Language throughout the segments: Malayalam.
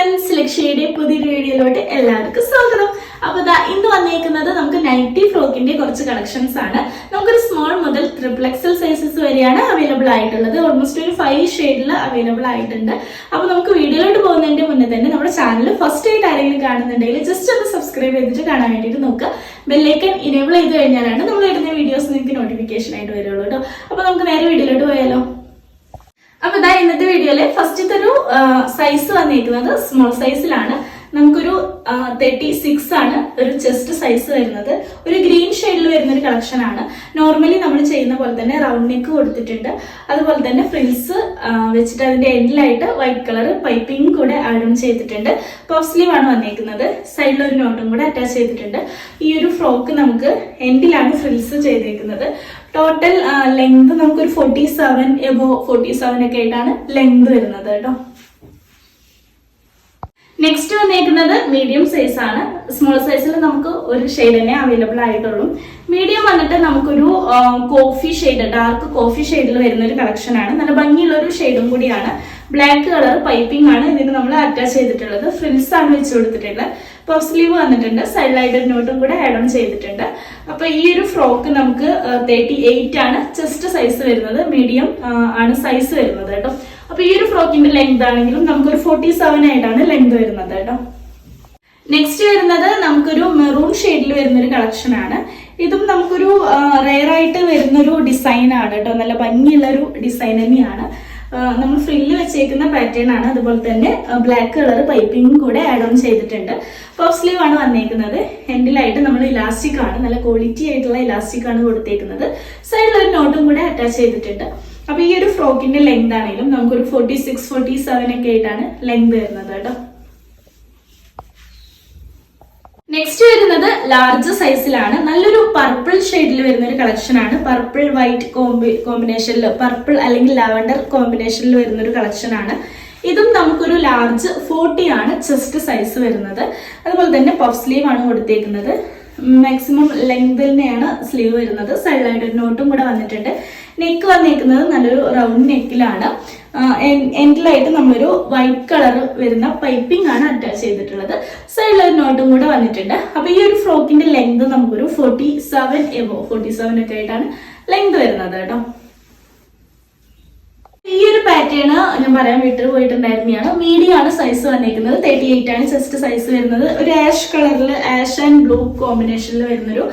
ഫ്രണ്ട്സ് ലക്ഷ്യയുടെ പുതിയൊരു വീഡിയോയിലോട്ട് എല്ലാവർക്കും സ്വാഗതം. അപ്പൊ ഇതാ ഇന്ന് വന്നേക്കുന്നത് നമുക്ക് നൈറ്റി ഫ്രോക്കിന്റെ കുറച്ച് കളക്ഷൻസ് ആണ്. നമുക്കൊരു സ്മോൾ മുതൽ ട്രിപ്പിൾ എക്സൽ സൈസസ് വരെയാണ് അവൈലബിൾ ആയിട്ടുള്ളത്. ഓൾമോസ്റ്റ് ഒരു ഫൈവ് ഷെയ്ഡിൽ അവൈലബിൾ ആയിട്ടുണ്ട്. അപ്പൊ നമുക്ക് വീഡിയോയിലോട്ട് പോകുന്നതിന്റെ മുന്നേ തന്നെ നമ്മുടെ ചാനൽ ഫസ്റ്റ് ആയിട്ട് ആരെങ്കിലും കാണുന്നുണ്ടെങ്കിൽ ജസ്റ്റ് ഒന്ന് സബ്സ്ക്രൈബ് ചെയ്തിട്ട് കാണാൻ വേണ്ടിയിട്ട് നോക്കുക. ബെല്ലൈക്കൺ ഇനേബിൾ ചെയ്ത് കഴിഞ്ഞാലാണ് നമ്മൾ ഇടുന്ന വീഡിയോസ് നിങ്ങൾക്ക് നോട്ടിഫിക്കേഷൻ ആയിട്ട് വരുള്ളൂ കേട്ടോ. അപ്പൊ നമുക്ക് നേരെ വീഡിയോയിലോട്ട് പോയാലോ. അപ്പൊ ഇതാ ഇന്നത്തെ വീഡിയോയിൽ ഫസ്റ്റത്തെ ഒരു സൈസ് വന്നിരിക്കുന്നത് സ്മോൾ സൈസിലാണ് നമുക്കൊരു തേർട്ടി സിക്സ് ആണ് ഒരു ചെസ്റ്റ് സൈസ് വരുന്നത്. ഒരു ഗ്രീൻ ഷെയ്ഡിൽ വരുന്ന ഒരു കളക്ഷൻ ആണ്. നോർമലി നമ്മൾ ചെയ്യുന്ന പോലെ തന്നെ റൗണ്ട് നെക്ക് കൊടുത്തിട്ടുണ്ട്. അതുപോലെ തന്നെ ഫ്രിൽസ് വെച്ചിട്ട് അതിന്റെ എൻഡിലായിട്ട് വൈറ്റ് കളർ പൈപ്പിംഗ് കൂടെ ആഡ് ഓൺ ചെയ്തിട്ടുണ്ട്. പോഫ് ആണ് വന്നിരിക്കുന്നത്. സൈഡിൽ ഒരു നോട്ടും കൂടെ അറ്റാച്ച് ചെയ്തിട്ടുണ്ട്. ഈ ഒരു ഫ്രോക്ക് നമുക്ക് എൻഡിലാണ് ഫ്രിൽസ് ചെയ്തേക്കുന്നത്. ടോട്ടൽ ലെങ്ത് നമുക്കൊരു forty seven above forty seven ഒക്കെ ആയിട്ടാണ് ലെങ്ത് വരുന്നത് കേട്ടോ. നെക്സ്റ്റ് വന്നേക്കുന്നത് മീഡിയം സൈസ് ആണ്. സ്മോൾ സൈസിൽ നമുക്ക് ഒരു ഷെയ്ഡ് തന്നെ അവൈലബിൾ ആയിട്ടുള്ളൂ. മീഡിയം വന്നിട്ട് നമുക്കൊരു കോഫി ഷെയ്ഡ് ഡാർക്ക് കോഫി ഷെയ്ഡിൽ വരുന്ന ഒരു കളക്ഷൻ ആണ്. നല്ല ഭംഗിയുള്ള ഒരു ഷെയ്ഡും കൂടിയാണ്. ബ്ലാക്ക് കളർ പൈപ്പിംഗ് ആണ് ഇതിന് നമ്മൾ അറ്റാച്ച് ചെയ്തിട്ടുള്ളത്. ഫ്രിൽസ് ആണ് വെച്ച് കൊടുത്തിട്ടുള്ളത്. പഫ് സ്ലീവ് വന്നിട്ടുണ്ട്. സൈഡ് ലൈഡഡ് നോട്ടും കൂടെ ആഡ് ഓൺ ചെയ്തിട്ടുണ്ട്. അപ്പൊ ഈ ഒരു ഫ്രോക്ക് നമുക്ക് തേർട്ടി എയ്റ്റ് ആണ്. ചെസ്റ്റ് സൈസ് വരുന്നത് മീഡിയം ആണ് സൈസ് വരുന്നത് കേട്ടോ. അപ്പൊ ഈ ഒരു ഫ്രോക്കിന്റെ ലെങ്ത് ആണെങ്കിലും നമുക്കൊരു ഫോർട്ടി സെവൻ ആയിട്ടാണ് ലെങ്ത് വരുന്നത് കേട്ടോ. നെക്സ്റ്റ് വരുന്നത് നമുക്കൊരു മെറൂൺ ഷെയ്ഡിൽ വരുന്ന ഒരു കളക്ഷൻ ആണ്. ഇതും നമുക്കൊരു റെയർ ആയിട്ട് വരുന്നൊരു ഡിസൈൻ ആണ് കേട്ടോ. നല്ല ഭംഗിയുള്ള ഒരു ഡിസൈൻ തന്നെയാണ്. നമ്മൾ ഫ്രില്ല് വെച്ചേക്കുന്ന പാറ്റേൺ ആണ്. അതുപോലെ തന്നെ ബ്ലാക്ക് കളർ പൈപ്പിംഗും കൂടെ ആഡ് ഓൺ ചെയ്തിട്ടുണ്ട്. പഫ് സ്ലീവ് ആണ് വന്നേക്കുന്നത്. എൻഡിലായിട്ട് നമ്മൾ ഇലാസ്റ്റിക് ആണ്. നല്ല ക്വാളിറ്റി ആയിട്ടുള്ള ഇലാസ്റ്റിക് ആണ് കൊടുത്തേക്കുന്നത്. സൈഡിൽ ഒരു നോട്ടും കൂടെ അറ്റാച്ച് ചെയ്തിട്ടുണ്ട്. അപ്പൊ ഈ ഒരു ഫ്രോക്കിന്റെ ലെങ്ത് ആണെങ്കിലും നമുക്കൊരു ഫോർട്ടി സിക്സ് ഫോർട്ടി സെവൻ ഒക്കെ ആയിട്ടാണ് ലെങ്ത് വരുന്നത് കേട്ടോ. നെക്സ്റ്റ് വരുന്നത് ലാർജ് സൈസിലാണ് നല്ലൊരു പർപ്പിൾ ഷെയ്ഡിൽ വരുന്ന ഒരു കളക്ഷൻ ആണ്. പർപ്പിൾ വൈറ്റ് കോമ്പി കോമ്പിനേഷനിൽ പർപ്പിൾ അല്ലെങ്കിൽ ലാവൻഡർ കോമ്പിനേഷനിൽ വരുന്ന ഒരു കളക്ഷൻ ആണ്. ഇതും നമുക്കൊരു ലാർജ് ഫോർട്ടി ആണ് ചെസ്റ്റ് സൈസ് വരുന്നത്. അതുപോലെ തന്നെ പഫ് സ്ലീവ് ആണ് കൊടുത്തേക്കുന്നത്. മാക്സിമം ലെങ്ത് തന്നെയാണ് സ്ലീവ് വരുന്നത്. സൈഡ് നോട്ടും കൂടെ വന്നിട്ടുണ്ട്. നെക്ക് വന്നേക്കുന്നത് നല്ലൊരു റൗണ്ട് നെക്കിലാണ് എൻഡിലായിട്ട് നമ്മളൊരു വൈറ്റ് കളർ വരുന്ന പൈപ്പിംഗ് ആണ് അറ്റാച്ച് ചെയ്തിട്ടുള്ളത്. സൈഡിൽ ഒരു നോട്ടും കൂടെ വന്നിട്ടുണ്ട്. അപ്പൊ ഈ ഒരു ഫ്രോക്കിന്റെ ലെങ്ത് നമുക്കൊരു forty seven above forty seven ഒക്കെ ആയിട്ടാണ് ലെങ്ത് വരുന്നത് കേട്ടോ. ഈ ഒരു പാറ്റേൺ ഞാൻ പറയാൻ വീട്ടിൽ പോയിട്ടുണ്ടായിരുന്നതാണ് മീഡിയം ആണ് സൈസ് വന്നിരിക്കുന്നത് തേർട്ടി എയ്റ്റ് ആണ് ചെസ്റ്റ് സൈസ് വരുന്നത്. ഒരു ആഷ് കളറിൽ ആഷ് ആൻഡ് ബ്ലൂ കോമ്പിനേഷനിൽ വരുന്നൊരു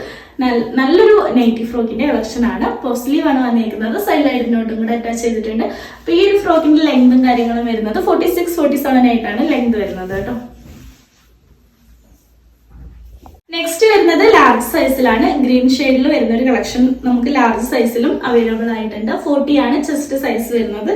നല്ലൊരു നൈറ്റി ഫ്രോക്കിന്റെ കളക്ഷൻ ആണ്. പോസ്ലീവ് ആണ് വന്നിരിക്കുന്നത് സൈഡ് നോട്ടും കൂടെ അറ്റാച്ച് ചെയ്തിട്ടുണ്ട്. അപ്പൊ ഈ ഒരു ഫ്രോക്കിന്റെ ലെങ്തും കാര്യങ്ങളും വരുന്നത് ഫോർട്ടി സിക്സ് ഫോർട്ടി സെവൻ ആയിട്ടാണ് ലെങ്ത് വരുന്നത് കേട്ടോ. നെക്സ്റ്റ് വരുന്നത് ലാർജ് സൈസിലാണ് ഗ്രീൻ ഷെയ്ഡിൽ വരുന്ന ഒരു കളക്ഷൻ നമുക്ക് ലാർജ് സൈസിലും അവൈലബിൾ ആയിട്ടുണ്ട്. ഫോർട്ടി ആണ് ചെസ്റ്റ് സൈസ് വരുന്നത്.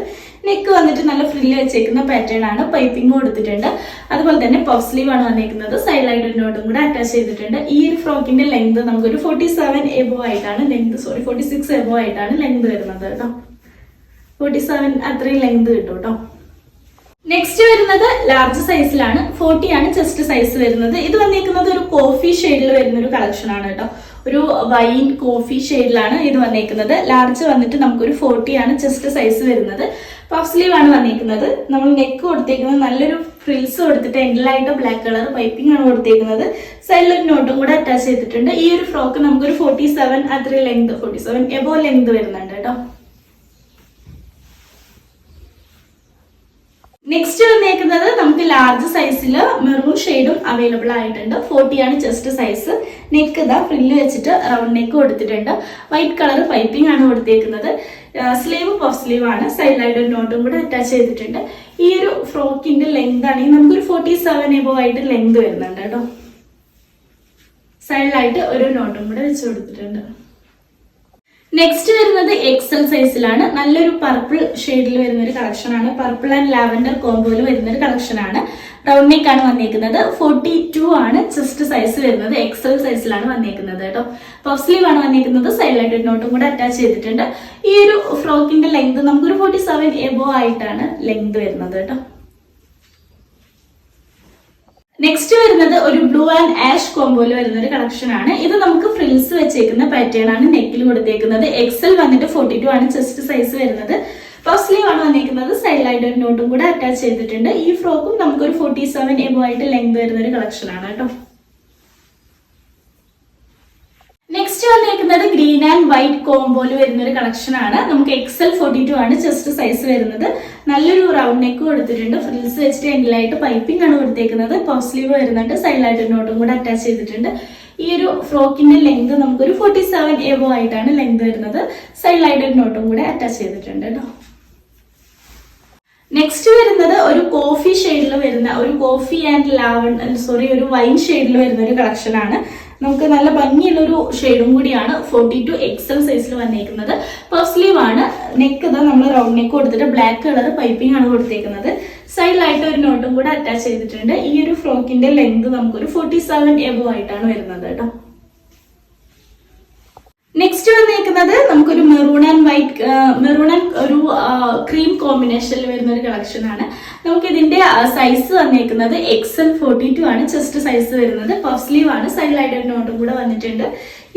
നെക്ക് വന്നിട്ട് നല്ല ഫ്രില്ല് വെച്ചേക്കുന്ന പാറ്റേൺ ആണ്. പൈപ്പിംഗ് കൊടുത്തിട്ടുണ്ട് അതുപോലെ തന്നെ പഫ് സ്ലീവ് ആണ് വന്നിരിക്കുന്നത് സൈഡ് ലൈഡിനോടും കൂടെ അറ്റാച്ച് ചെയ്തിട്ടുണ്ട്. ഈ ഒരു ഫ്രോക്കിന്റെ ലെങ്ത് നമുക്കൊരു ഫോർട്ടി സെവൻ എബോ ആയിട്ടാണ് length sorry forty six above ആയിട്ടാണ് ലെങ്ത് വരുന്നത് കേട്ടോ ഫോർട്ടി സെവൻ അത്രയും ലെങ്ത് കിട്ടും കേട്ടോ നെക്സ്റ്റ് വരുന്നത് ലാർജ് സൈസിലാണ് ഫോർട്ടി ആണ് ചെസ്റ്റ് സൈസ് വരുന്നത്. ഇത് വന്നിരിക്കുന്നത് ഒരു കോഫി ഷെയ്ഡിൽ വരുന്ന ഒരു കളക്ഷൻ ആണ് കേട്ടോ ഒരു വൈൻ കോഫി ഷെയ്ഡിലാണ് ഇത് വന്നേക്കുന്നത്. ലാർജ് വന്നിട്ട് നമുക്കൊരു ഫോർട്ടി ആണ് ചെസ്റ്റ് സൈസ് വരുന്നത്. പഫ് സ്ലീവ് ആണ് വന്നേക്കുന്നത്. നമ്മൾ നെക്ക് കൊടുത്തേക്കുന്നത് നല്ലൊരു ഫ്രിൽസ് കൊടുത്തിട്ട് എൻഡിലായിട്ട് ബ്ലാക്ക് കളർ പൈപ്പിംഗ് ആണ് കൊടുത്തേക്കുന്നത്. സൈഡിൽ ഒരു നോട്ടും കൂടെ അറ്റാച്ച് ചെയ്തിട്ടുണ്ട്. ഈ ഒരു ഫ്രോക്ക് നമുക്കൊരു ഫോർട്ടി സെവൻ അത്രയും length forty seven above length വരുന്നുണ്ട് കേട്ടോ നെക്സ്റ്റ് വന്നേക്കുന്നത് നമുക്ക് ലാർജ് സൈസിൽ മെറൂൺ ഷെയ്ഡും അവൈലബിൾ ആയിട്ടുണ്ട്. ഫോർട്ടി ആണ് ചെസ്റ്റ് സൈസ് നെക്ക് ഇതാ ഫ്രില്ല് വെച്ചിട്ട് റൗണ്ട് നെക്ക് കൊടുത്തിട്ടുണ്ട്. വൈറ്റ് കളർ പൈപ്പിംഗ് ആണ് കൊടുത്തേക്കുന്നത്. സ്ലീവ് പഫ് സ്ലീവ് ആണ്. സൈഡിലായിട്ട് ഒരു നോട്ടും കൂടെ അറ്റാച്ച് ചെയ്തിട്ടുണ്ട്. ഈ ഒരു ഫ്രോക്കിന്റെ ലെങ്ത് ആണെങ്കിൽ നമുക്കൊരു ഫോർട്ടി സെവൻ എബോ ആയിട്ട് ലെങ്ത് വരുന്നുണ്ട് കേട്ടോ. സൈഡിലായിട്ട് ഒരു നോട്ടും കൂടെ വെച്ച് കൊടുത്തിട്ടുണ്ട്. നെക്സ്റ്റ് വരുന്നത് എക്സൽ സൈസിലാണ് നല്ലൊരു പർപ്പിൾ ഷെയ്ഡിൽ വരുന്ന ഒരു കളക്ഷൻ ആണ്. പർപ്പിൾ ആൻഡ് ലാവൻഡർ കോംബോയിൽ വരുന്ന ഒരു കളക്ഷൻ ആണ്. റൗണ്ട് നെക്ക് ആണ് വന്നേക്കുന്നത്. ഫോർട്ടി ടു ആണ് ചെസ്റ്റ് സൈസ് വരുന്നത്. എക്സൽ സൈസിലാണ് വന്നേക്കുന്നത് കേട്ടോ. പഫ് സ്ലീവ് ആണ് വന്നേക്കുന്നത്. സൈഡിലായിട്ട് നോട്ടും കൂടെ അറ്റാച്ച് ചെയ്തിട്ടുണ്ട്. ഈ ഒരു ഫ്രോക്കിന്റെ ലെങ്ത് നമുക്കൊരു ഫോർട്ടി സെവൻ എബോ ആയിട്ടാണ് ലെങ്ത് വരുന്നത് കേട്ടോ. നെക്സ്റ്റ് വരുന്നത് ഒരു ബ്ലൂ ആൻഡ് ആഷ് കോംബോയിൽ വരുന്ന ഒരു കളക്ഷൻ ആണ്. ഇത് നമുക്ക് ഫ്രിൽസ് വെച്ചേക്കുന്ന പാറ്റേൺ ആണ് നെക്കിൽ കൊടുത്തേക്കുന്നത്. എക്സൽ വന്നിട്ട് ഫോർട്ടി ടു ആണ് ചെസ്റ്റ് സൈസ് വരുന്നത്. പഫ് സ്ലീവ് ആണ് വന്നിരിക്കുന്നത്. സൈഡ് ഒരു നോട്ടും കൂടെ അറ്റാച്ച് ചെയ്തിട്ടുണ്ട്. ഈ ഫ്രോക്കും നമുക്കൊരു ഫോർട്ടി സെവൻ എബോ ആയിട്ട് ലെങ്ത് വരുന്ന ഒരു കളക്ഷൻ ആണ് കേട്ടോ. നെക്സ്റ്റ് വന്നിരിക്കുന്നത് ഗ്രീൻ ആൻഡ് വൈറ്റ് കോംബോയിൽ വരുന്ന ഒരു കളക്ഷൻ ആണ്. നമുക്ക് എക്സൽ ഫോർട്ടി ടു ആണ് ചെസ്റ്റ് സൈസ് വരുന്നത്. നല്ലൊരു റൗണ്ട് നെക്ക് കൊടുത്തിട്ടുണ്ട്. ഫ്രിൽസ് വെച്ചിട്ട് എൻഡിലായിട്ട് പൈപ്പിംഗ് ആണ് കൊടുത്തേക്കുന്നത്. പഫ് സ്ലീവ് വരുന്നുണ്ട്. സൈഡിലായിട്ട് നോട്ടും കൂടെ അറ്റാച്ച് ചെയ്തിട്ടുണ്ട്. ഈ ഒരു ഫ്രോക്കിന്റെ ലെങ്ത് നമുക്കൊരു ഫോർട്ടി സെവൻ എബോ ആയിട്ടാണ് ലെങ്ത് വരുന്നത്. സൈഡിലായിട്ട് നോട്ടും കൂടെ അറ്റാച്ച് ചെയ്തിട്ടുണ്ട് കേട്ടോ നെക്സ്റ്റ് വരുന്നത് ഒരു കോഫി ഷെയ്ഡിൽ വരുന്ന ഒരു കോഫി ആൻഡ് ലാവൺ സോറി ഒരു വൈൻ ഷെയ്ഡിൽ വരുന്ന ഒരു കളക്ഷൻ ആണ്. നമുക്ക് നല്ല ഭംഗിയുള്ള ഒരു ഷെയ്ഡും കൂടിയാണ് ഫോർട്ടി ടു എക്സൽ സൈസിൽ വന്നേക്കുന്നത്. പഫ് സ്ലീവ് ആണ്. നെക്ക് ഇതാ നമ്മൾ റൗണ്ട് നെക്ക് കൊടുത്തിട്ട് ബ്ലാക്ക് കളർ പൈപ്പിംഗ് ആണ് കൊടുത്തേക്കുന്നത്. സൈഡിലായിട്ട് ഒരു നോട്ടും കൂടെ അറ്റാച്ച് ചെയ്തിട്ടുണ്ട്. ഈ ഒരു ഫ്രോക്കിന്റെ ലെങ്ത് നമുക്കൊരു ഫോർട്ടി സെവൻ എബോ ആയിട്ടാണ് വരുന്നത് കേട്ടോ. നെക്സ്റ്റ് വന്നേക്കുന്നത് നമുക്കൊരു maroon and white maroon and ഒരു ക്രീം കോമ്പിനേഷനിൽ വരുന്ന ഒരു കളക്ഷൻ ആണ്. നമുക്ക് ഇതിന്റെ സൈസ് വന്നേക്കുന്നത് എക്സൽ ഫോർട്ടി ടു ആണ്. ചെസ്റ്റ് സൈസ് വരുന്നത് പഫ് സ്ലീവ് ആണ്. സൈഡിലായിട്ട് നോട്ടും കൂടെ വന്നിട്ടുണ്ട്.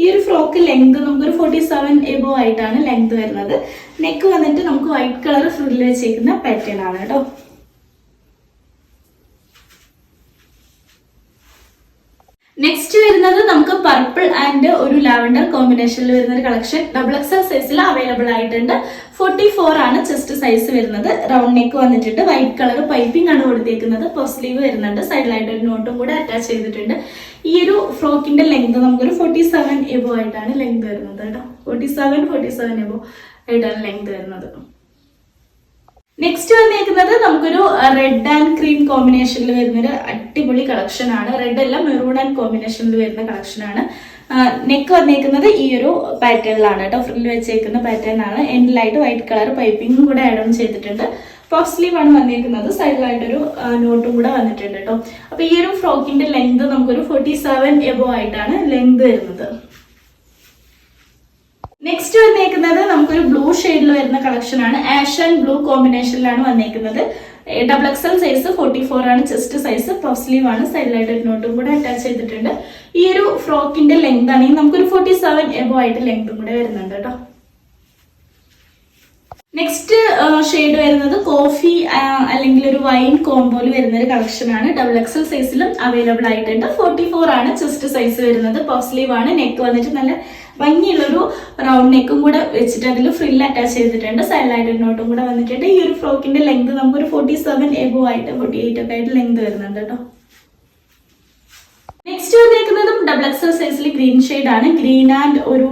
ഈ ഒരു ഫ്രോക്ക് ലെങ്ത് നമുക്കൊരു ഫോർട്ടി സെവൻ എബോ ആയിട്ടാണ് ലെങ്ത് വരുന്നത്. നെക്ക് വന്നിട്ട് നമുക്ക് വൈറ്റ് കളർ ഫ്രില്ല് വെച്ചേക്കുന്ന പാറ്റേൺ ആണ് കേട്ടോ. നെക്സ്റ്റ് വരുന്നത് നമുക്ക് പർപ്പിൾ ആൻഡ് ഒരു ലാവൻഡർ കോമ്പിനേഷനിൽ വരുന്ന ഒരു കളക്ഷൻ ഡബിൾ എക്സൽ സൈസിൽ അവൈലബിൾ ആയിട്ടുണ്ട്. ഫോർട്ടി ഫോർ ആണ് ചെസ്റ്റ് സൈസ് വരുന്നത്. റൗണ്ട് നെക്ക് വന്നിട്ടുണ്ട്. വൈറ്റ് കളർ പൈപ്പിംഗ് ആണ് കൊടുത്തേക്കുന്നത്. സ്ലീവ് വരുന്നുണ്ട്. സൈഡിലായിട്ട് ഒരു നോട്ടും കൂടെ അറ്റാച്ച് ചെയ്തിട്ടുണ്ട്. ഈ ഒരു ഫ്രോക്കിന്റെ ലെങ്ത് നമുക്കൊരു ഫോർട്ടി സെവൻ എബോ ആയിട്ടാണ് ലെങ്ത് വരുന്നത് കേട്ടോ. Forty seven forty seven above ആയിട്ടാണ് ലെങ്ത് വരുന്നത്. നെക്സ്റ്റ് വന്നേക്കുന്നത് നമുക്കൊരു റെഡ് ആൻഡ് ക്രീം കോമ്പിനേഷനിൽ വരുന്നൊരു അടിപൊളി കളക്ഷൻ ആണ്. റെഡ് അല്ല മെറൂൺ ആൻഡ് കോമ്പിനേഷനിൽ വരുന്ന കളക്ഷൻ ആണ്. നെക്ക് വന്നേക്കുന്നത് ഈ ഒരു പാറ്റേണിലാണ് കേട്ടോ. ഫ്രണ്ടിൽ വെച്ചേക്കുന്ന പാറ്റേൺ ആണ്. എൻഡിലായിട്ട് വൈറ്റ് കളർ പൈപ്പിംഗും കൂടെ ആഡ് ഓൺ ചെയ്തിട്ടുണ്ട്. പഫ് സ്ലീവ് ആണ് വന്നേക്കുന്നത്. സൈഡിലായിട്ടൊരു നോട്ടും കൂടെ വന്നിട്ടുണ്ട് കേട്ടോ. അപ്പൊ ഈ ഒരു ഫ്രോക്കിന്റെ ലെങ്ത് നമുക്കൊരു ഫോർട്ടി സെവൻ എബോ ആയിട്ടാണ് ലെങ്ത് വരുന്നത്. നെക്സ്റ്റ് വന്നേക്കുന്നത് നമുക്കൊരു ബ്ലൂ ഷെയ്ഡിൽ വരുന്ന കളക്ഷൻ ആണ്. ആഷ് ആൻഡ് ബ്ലൂ കോമ്പിനേഷനിലാണ് വന്നേക്കുന്നത്. Double XL size forty four ആണ്. ചെസ്റ്റ് സൈസ് പഫ് ലീവ് ആണ്. സൈഡിലായിട്ട് ഒരു നോട്ടും കൂടെ അറ്റാച്ച് ചെയ്തിട്ടുണ്ട്. ഈ ഒരു ഫ്രോക്കിന്റെ ലെങ്ത് ആണെങ്കിൽ നമുക്കൊരു ഫോർട്ടി സെവൻ എബോ ആയിട്ട് ലെങ്തും കൂടെ വരുന്നുണ്ട് കേട്ടോ. നെക്സ്റ്റ് ഷെയ്ഡ് വരുന്നത് കോഫി അല്ലെങ്കിൽ ഒരു വൈൻ കോംബോയിൽ വരുന്ന ഒരു കളക്ഷൻ ആണ്. ഡബിൾ എക്സൽ സൈസിലും അവൈലബിൾ ആയിട്ടുണ്ട്. ഫോർട്ടി ഫോർ ആണ്. ചെസ്റ്റ് സൈസ് വരുന്നത് പഫ് സ്ലീവ് ആണ്. നെക്ക് വന്നിട്ട് നല്ല ഭംഗിയുള്ളൊരു റൗണ്ട് നെക്കും കൂടെ വെച്ചിട്ട് അതിൽ ഫ്രില്ല് അറ്റാച്ച് ചെയ്തിട്ടുണ്ട്. സൈഡിലായിട്ട് ഒരു നോട്ടും കൂടെ വന്നിട്ടുണ്ട്. ഈ ഒരു ഫ്രോക്കിന്റെ ലെങ്ത് നമുക്കൊരു ഫോർട്ടി സെവൻ എബോ ആയിട്ട് ഫോർട്ടി എയ്റ്റ് ഒക്കെ ആയിട്ട് ലെങ്ത് വരുന്നുണ്ട് കേട്ടോ. നെക്സ്റ്റ് വന്നേക്കുന്നതും ഡബിൾ എക്സൽ സൈസിൽ ഗ്രീൻ ഷെയ്ഡ് ആണ്. ഗ്രീൻ ആൻഡ് ഒരു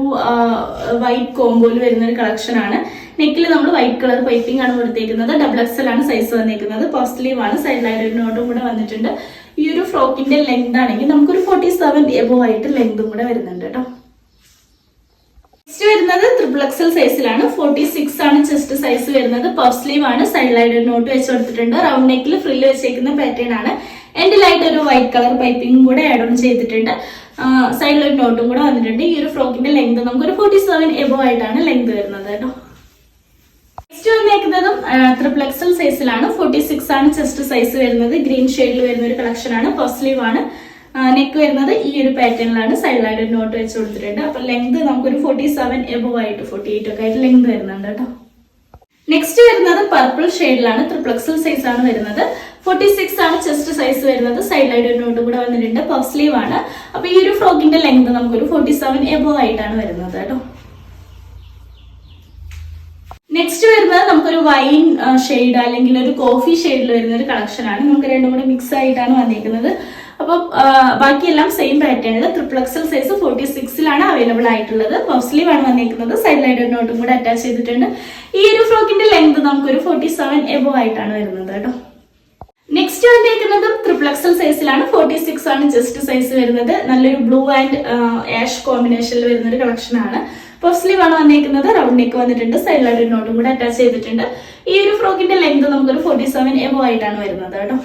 വൈറ്റ് കോംബോയിൽ വരുന്ന ഒരു കളക്ഷൻ ആണ്. നെക്കിൽ നമ്മൾ വൈറ്റ് കളർ പൈപ്പിംഗ് ആണ് കൊടുത്തേക്കുന്നത്. ഡബിൾ എക്സൽ ആണ് സൈസ് വന്നിരിക്കുന്നത് പോസ്റ്റലീവ് ആണ്. സൈഡിലായിട്ട് ഒരു നോട്ടും കൂടെ വന്നിട്ടുണ്ട്. ഈ ഒരു ഫ്രോക്കിന്റെ ലെങ്ത് ആണെങ്കിൽ നമുക്കൊരു ഫോർട്ടി സെവൻ എബോ ആയിട്ട് ലെങ്തും കൂടെ വരുന്നുണ്ട് കേട്ടോ. നെക്സ്റ്റ് വരുന്നത് ത്രിപിൾ എക്സൽ സൈസിലാണ് ഫോർട്ടി സിക്സ് ആണ് ചെസ്റ്റ് സൈസ് വരുന്നത്. പഫ് സ്ലീവ് ആണ്. സൈഡിലായിട്ട് ഒരു നോട്ട് വെച്ച് കൊടുത്തിട്ടുണ്ട് റൗണ്ട് നെക്കിൽ ഫ്രില്ല് വെച്ചേക്കുന്ന പാറ്റേൺ ആണ്. എൻഡിലായിട്ട് ഒരു വൈറ്റ് കളർ പൈപ്പിംഗ് കൂടെ ആഡ് ഓൺ ചെയ്തിട്ടുണ്ട്. സൈഡിൽ ഒരു നോട്ടും കൂടെ വന്നിട്ടുണ്ട്. ഈ ഒരു ഫ്രോക്കിന്റെ ലെങ്ത് നമുക്ക് ഒരു ഫോർട്ടി സെവൻ എബോ ആയിട്ടാണ് ലെങ്ത് വരുന്നത് കേട്ടോ. നെക്സ്റ്റ് വന്നേക്കുന്നതും ട്രിപ്പിൾ എക്സൽ സൈസിലാണ് ഫോർട്ടി സിക്സ് ആണ് ചെസ്റ്റ് സൈസ് വരുന്നത്. ഗ്രീൻ ഷെയ്ഡിൽ വരുന്ന ഒരു കളക്ഷൻ ആണ്. പോസ്റ്റ് ലീവ് ആണ്. നെക്ക് വരുന്നത് ഈ ഒരു പാറ്റേണിലാണ് സൈഡിലായിട്ട് നോട്ട് വെച്ച് കൊടുത്തിട്ടുണ്ട്. അപ്പൊ ലെങ്ത് നമുക്കൊരു ഫോർട്ടി സെവൻ എബോ ആയിട്ട് ഫോർട്ടി എയ്റ്റ് ഒക്കെ ആയിട്ട് ലെങ്ത് വരുന്നുണ്ട് കേട്ടോ. നെക്സ്റ്റ് വരുന്നത് പർപ്പിൾ ഷെയ്ഡിലാണ് ട്രിപ്ലക്സൽ സൈസ് ആണ് വരുന്നത്. ഫോർട്ടി സിക്സ് ആണ് ചെസ്റ്റ് സൈസ് വരുന്നത്. സൈഡിലായിട്ട് ഒരു നോട്ട് കൂടെ വന്നിട്ടുണ്ട്. പഫ് സ്ലീവ് ആണ്. അപ്പൊ ഈ ഒരു ഫ്രോക്കിന്റെ ലെങ്ത് നമുക്കൊരു ഫോർട്ടി സെവൻ എബോ ആയിട്ടാണ് വരുന്നത് കേട്ടോ. നെക്സ്റ്റ് വരുന്നത് നമുക്കൊരു വൈൻ ഷെയ്ഡ് അല്ലെങ്കിൽ ഒരു കോഫി ഷെയ്ഡിൽ വരുന്ന ഒരു കളക്ഷൻ ആണ്. നമുക്ക് രണ്ടും കൂടെ മിക്സ് ആയിട്ടാണ് വന്നിരിക്കുന്നത് അപ്പം ബാക്കിയെല്ലാം സെയിം പാറ്റേണിൽ ട്രിപ്പിൾ എക്സൽ സൈസ് ഫോർട്ടി സിക്സിലാണ് അവൈലബിൾ ആയിട്ടുള്ളത്. പഫ് സ്ലീവ് ആണ് വന്നിരിക്കുന്നത് സൈഡ് ലൈഡ് നോട്ടും കൂടെ അറ്റാച്ച് ചെയ്തിട്ടുണ്ട്. ഈ ഒരു ഫ്രോക്കിന്റെ ലെങ്ത് നമുക്കൊരു ഫോർട്ടി സെവൻ എബോ ആയിട്ടാണ് വരുന്നത് കേട്ടോ. നെക്സ്റ്റ് വന്നിരിക്കുന്നത് ട്രിപ്പിൾ എക്സൽ സൈസിലാണ് ഫോർട്ടി സിക്സ് ആണ് ജസ്റ്റ് സൈസ് വരുന്നത്. നല്ലൊരു ബ്ലൂ ആൻഡ് ആഷ് കോമ്പിനേഷനിൽ വരുന്ന ഒരു കളക്ഷൻ ആണ്. പഫ് സ്ലീവ് ആണ് വന്നിരിക്കുന്നത് റൗണ്ട് നെക്ക് വന്നിട്ടുണ്ട് സൈഡ് ലൈഡ് നോട്ടും കൂടെ അറ്റാച്ച് ചെയ്തിട്ടുണ്ട്. ഈ ഒരു ഫ്രോക്കിന്റെ ലെങ്ത് നമുക്കൊരു ഫോർട്ടി സെവൻ എബോ ആയിട്ടാണ് വരുന്നത് കേട്ടോ.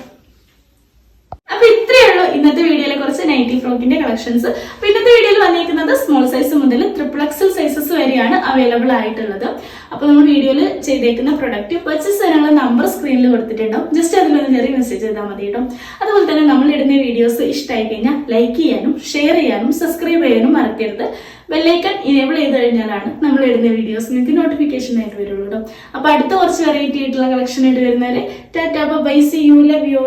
അപ്പൊ ഇത്രയേ ഉള്ളൂ ഇന്നത്തെ വീഡിയോയിലെ കുറച്ച് നൈറ്റി ഫ്രോക്കിന്റെ കളക്ഷൻസ്. അപ്പൊ ഇന്നത്തെ വീഡിയോയിൽ വന്നിരിക്കുന്നത് സ്മോൾ സൈസ് മുതൽ ട്രിപ്പിൾ എക്സൽ സൈസസ് വരെയാണ് അവൈലബിൾ ആയിട്ടുള്ളത്. അപ്പൊ നമ്മൾ വീഡിയോയിൽ ചെയ്തേക്കുന്ന പ്രൊഡക്റ്റ് പർച്ചേസ് ചെയ്യാനുള്ള നമ്പർ സ്ക്രീനിൽ കൊടുത്തിട്ടുണ്ടാവും. ജസ്റ്റ് അതിലൊന്ന് ചെറിയ മെസ്സേജ് ചെയ്താൽ മതി കേട്ടോ. അതുപോലെ തന്നെ നമ്മൾ ഇടുന്ന വീഡിയോസ് ഇഷ്ടമായി കഴിഞ്ഞാൽ ലൈക്ക് ചെയ്യാനും ഷെയർ ചെയ്യാനും സബ്സ്ക്രൈബ് ചെയ്യാനും മറക്കരുത്. ബെല്ലൈക്കൺ ഇനേബിൾ ചെയ്ത് കഴിഞ്ഞാലാണ് നമ്മൾ ഇടുന്ന വീഡിയോസ് നിങ്ങൾക്ക് നോട്ടിഫിക്കേഷൻ ആയിട്ട് വരുള്ളൂ അപ്പൊ അടുത്ത കുറച്ച് വെറൈറ്റി ആയിട്ടുള്ള കളക്ഷൻ ആയിട്ട് വരുന്നവരെ tata bye see you love you